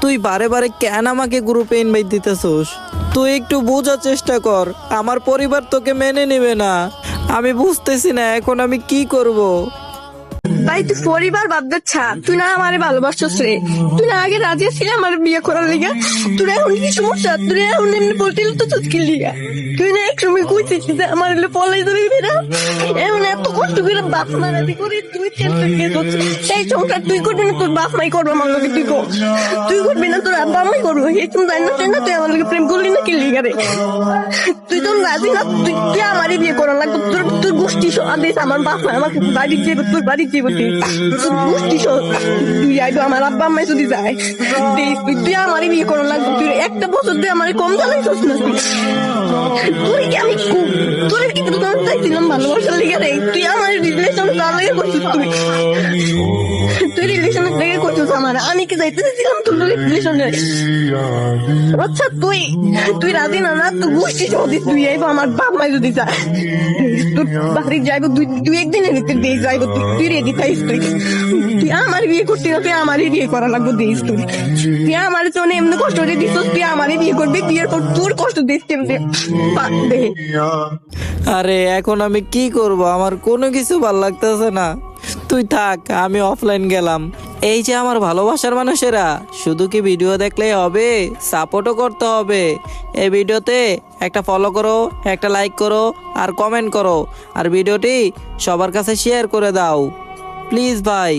তুই বারে বারে কেন আমাকে গ্রুপে ইনভাইট দিতেছোস তুই একটু বোঝার চেষ্টা কর, আমার পরিবার তোকে মেনে নেবে না আমি বুঝতেছি না এখন আমি কি করব। ভাই, তুই পরিবার বাদ দে ছাড় তুই না আমারে ভালোবাসছিস রে। তুই না আগে রাজি ছিলি আমার বিয়ে করার লিগা। তুই এখন কি সমস্যা? তুই এখন এমনি বলতে তো চুচকি লিগা। তুই না এক সময় কইছিস যে আমার হলে পলাই ধরে না এখন এত কষ্ট করে বাপ মারাতি করে তুই চেষ্টা কে করছিস সেই সংসার তুই করবি না, তোর বাপ মাই করব আমার লগে, তুই কর তুই করবি না, তোর আব্বা মাই করব। এই তুমি জানি না তুই না তুই আমার লগে প্রেম করলি না কি লিগা রে। তুই তো রাজি না, তুই তুই আমারই বিয়ে করা লাগবে। তোর গোষ্ঠী আদেশ আমার বাপ আমাকে বাড়ি যাবে তোর বাড়ি যাবে বলতে। সহ তুই আইবো আমার আব্বা আম্মাই যদি যায় তুই আমারই বিয়ে করো লাগবে তুই একটা বছর দিয়ে আমার কম জ্বালাইছিস না তুই। কি আমি তোর কি তোর চাইছিলাম ভালোবাসার লিগে তুই আমার রিলেশন তার লাগে করছিস তুই। করছিস আমার। আমি কি রিলেশনে আচ্ছা তুই তুই রাজি না না? তুই দিস তুই আমার বাপ মাই যদি তোর বাড়ি যাইবো একদিনের ভিতরে দিয়ে যাইবো, তুই তুই রেডি তুই। তুই আমার বিয়ে করতে না, তুই আমারই বিয়ে করা লাগবো দিস তুই। তুই আমার জন্য এমনি কষ্ট দিয়ে দিস, তুই আমারই বিয়ে করবি, বিয়ের পর তোর কষ্ট দিস কেমনি আরে, এখন আমি কি করব? আমার কোনো কিছু ভালো লাগতেছে না। তুই থাক, আমি অফলাইন গেলাম। এই যে আমার ভালোবাসার মানুষেরা, শুধু কি ভিডিও দেখলেই হবে? সাপোর্টও করতে হবে। এই ভিডিওতে একটা ফলো করো, একটা লাইক করো, আর কমেন্ট করো। আর ভিডিওটি সবার কাছে শেয়ার করে দাও। প্লিজ ভাই।